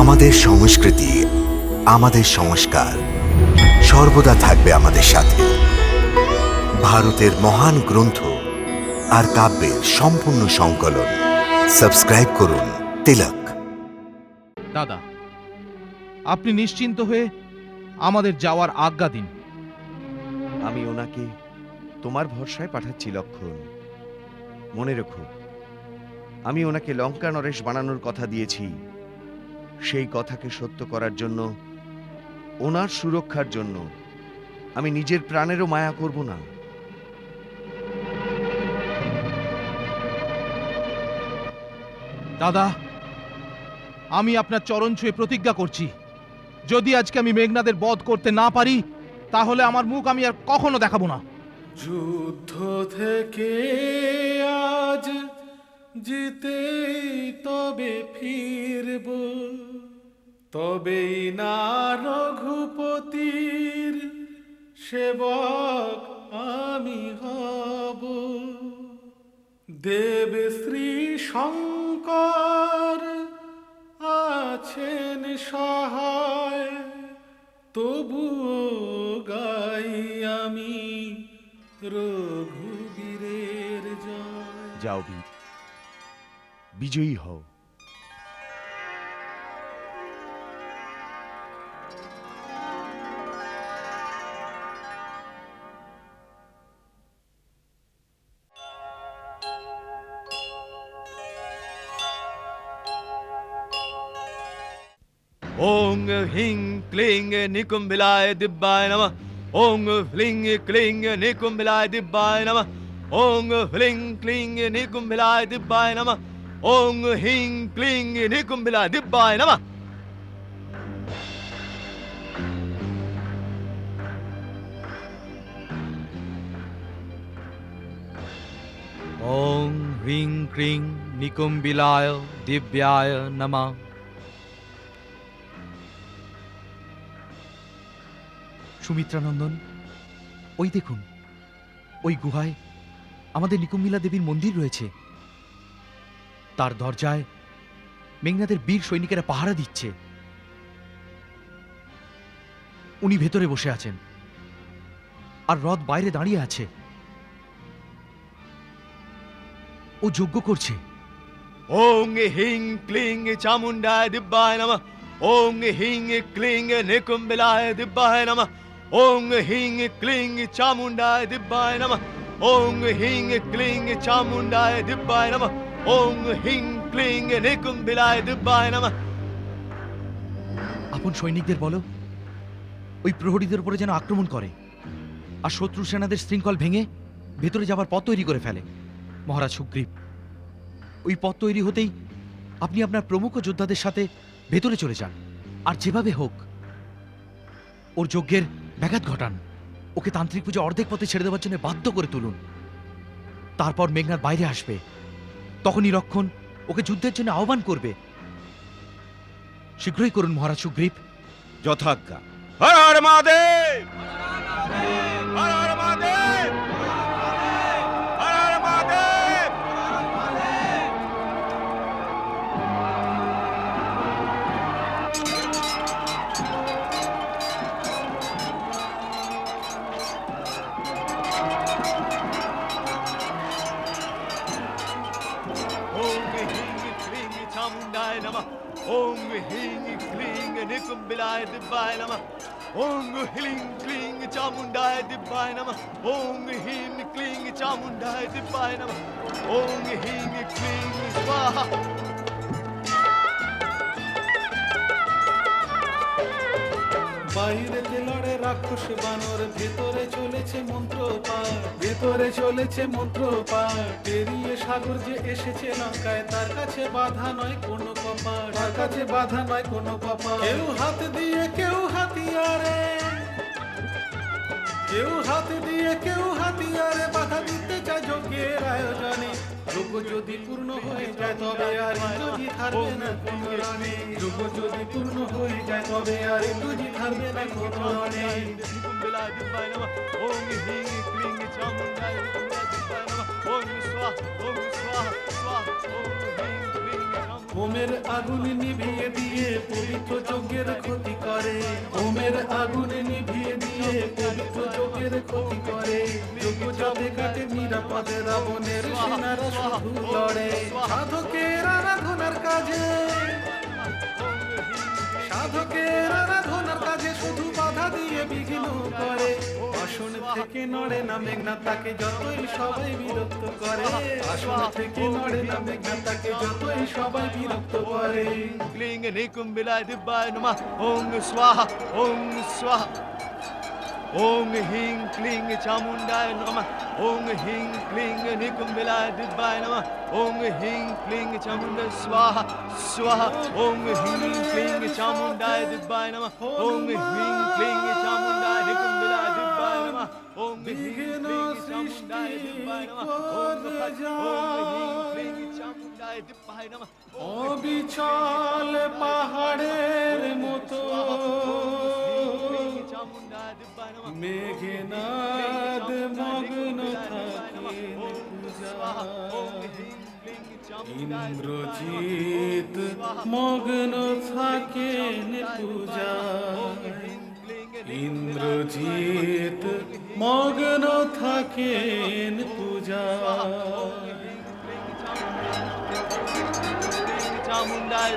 আমাদের সংস্কৃতি আমাদের সংস্কার সর্বদা থাকবে আমাদের সাথে। ভারতের মহান গ্রন্থ আর কাব্যের সম্পূর্ণ সংকলন। সাবস্ক্রাইব করুন তিলক। দাদা আপনি নিশ্চিন্ত হয়ে আমাদের যাওয়ার আজ্ঞা দিন। আমি ওনাকে তোমার ভরসায় পাঠাচ্ছি লক্ষণ। মনে রেখো আমি ওনাকে লঙ্কা নরেশ বানানোর কথা দিয়েছি। সেই কথাকে সত্য করার জন্য ওনার সুরক্ষার জন্য আমি নিজের প্রাণেরও মায়া করব না। দাদা আমি আপনার চরণ ছুঁয়ে প্রতিজ্ঞা করছি। যদি আজকে আমি মেঘনাদের বধ করতে না পারি তাহলে আমার মুখ আমি আর কখনো দেখাবো না। যুদ্ধ থেকে আজ জিতে তবে ফিরব। তবেই না রঘুপতির সেবক আমি হব। দেব শ্রী শঙ্কর আছেন সহায় তবু গাই আমি রঘুবীরের যাও বীর, বিজয়ী হও। ओं हिं क्लीं निकुंभिलाय दिब्बाय नमः। ओं फ्लिं क्लीं निकुंभिलाय दिब्बाय नमः। ओं फ्लिं क्लीं निकुंभिलाय दिब्बाय नमः। ओं हिं क्लीं निकुंभिलाय दिब्बाय नमः। ओं ह्रीं क्रीं निकुम्बिलाय दिव्याय नम। সুমিত্রানন্দন, ওই দেখুন, ওই গুহায় আমাদের নিকুম্বিলা দেবীর মন্দির রয়েছে। তার দরজায় মেঘনাদের বীর সৈনিকেরা পাহারা দিচ্ছে। উনি ভেতরে বসে আছেন আর রথ বাইরে দাঁড়িয়ে আছে। ও যোগ্য করছে। ওং হিং ক্লিং চামুন্ডায় দিব্যায় নমঃ। ওং হিং ক্লিং নিকুম্বিলায় দিব্যায় নমঃ। ওং হিং ক্লিং চামুণ্ডায় দিব্যায় নম ওং হিং ক্লিং চামুণ্ডায় দিব্যায় নম ওং হিং ক্লিং নিকুম্ভিলায় দিব্যায় নম আপন সৈনিকদের বলো, ওই প্রহরীদের উপরে যেন আক্রমণ করে, আর শত্রু সেনাদের শৃঙ্খল ভেঙে ভেতরে যাবার পথ তৈরি করে ফেলে। মহারাজ সুগ্রীব, ওই পথ তৈরি হতেই আপনি আপনার প্রমুখ যোদ্ধাদের সাথে ভেতরে চলে যান, আর যেভাবে হোক, ওর যজ্ঞের ব্যাঘাত ঘটান। ওকে তান্ত্রিক পুজো অর্ধেক পথে ছেড়ে দেওয়ার জন্য বাধ্য করে তুলুন। তারপর মেঘনাথ বাইরে আসবে। তখনই রক্ষণ ওকে যুদ্ধের জন্য আহ্বান করবে। শীঘ্রই করুন মহারাজ সুগ্রীব। যথাজ্ঞা। হর হর মহাদেব! হর হর नमः ॐ ह्रीं क्लीं निकुम्बिलाय दिव्याय नमः ॐ ह्रीं क्लीं चामुण्डाय दिव्याय नमः ॐ ह्रीं क्लीं चामुण्डाय दिव्याय नमः ॐ ह्रीं क्लीं स्वाहा বাইরেতে লড়ে রাক্ষস বানর, ভেতরে চলেছে মন্ত্র পাঠ ভেতরে চলেছে মন্ত্র পাঠ পেরিয়ে সাগর যে এসেছে লঙ্কায়, তার কাছে বাধা নয় কোনো কপাট। তার কাছে বাধা নয় কোনো কপাট। কেউ হাত দিয়ে, কেউ হাতিয়ারে। কেউ ধ্রুব যদি পূর্ণ হয়ে যায় তবে আর ইন্দ্রজি থাকবে না কোনো রানে যদি পূর্ণ হয়ে যায় তবে আর ইন্দ্রজি থাকবে না কোনো ওম হিং ক্লিং চামুন্ডায় ওম আগুন নিভিয়ে দিয়ে পবিত্র যজ্ঞের ক্ষতি করে। হোমের আগুন নিভিয়ে দিয়ে পবিত্র যজ্ঞের ক্ষতি করে। যদি কাটে নিরাপদে রাবণের সেনারা শুধু লড়ে। সাধকের আরাধনার কাজে। সাধকের আরাধনার কাজে শুধু বাধা দিয়ে বিঘ্ন করে। আসন থেকে নড়ে না মেঘনা তাকে যতই সবাই বিরক্ত করে। আসন থেকে নড়ে না মেঘনা তাকে যতই সবাই বিরক্ত করে। ক্লিং নিকুম বিলায় দিব্যায় নমঃ। ওং স্বাহা ওং স্বাহা। ওং হিং ক্লিং চামুণ্ডায় নম ওং হিং ক্লিং নিকুম্ভলায় দিব্যায় নম ওং হিং ক্লিং চামুণ্ড স্বাহা স্বাহা ওং হিং ক্লিং চামুণ্ডায় দিব্যায় নম ওং হিং ক্লিং চামুণ্ডায় নিকুম্ভলায় দিব্যায় নম ওং হিং ক্লিং চামুণ্ডায় দিব্যায় নম ওং হিং ক্লিং চামুণ্ডায় দিব্যায় নম অবিচল পাহাড়ের মতো মেঘনাদ মগ্ন থাকে। ইন্দ্রজিৎ মগ্ন থাকেন পূজা। ইন্দ্রজিৎ মগ্ন থাকেন পূজা। চামুন্ডায়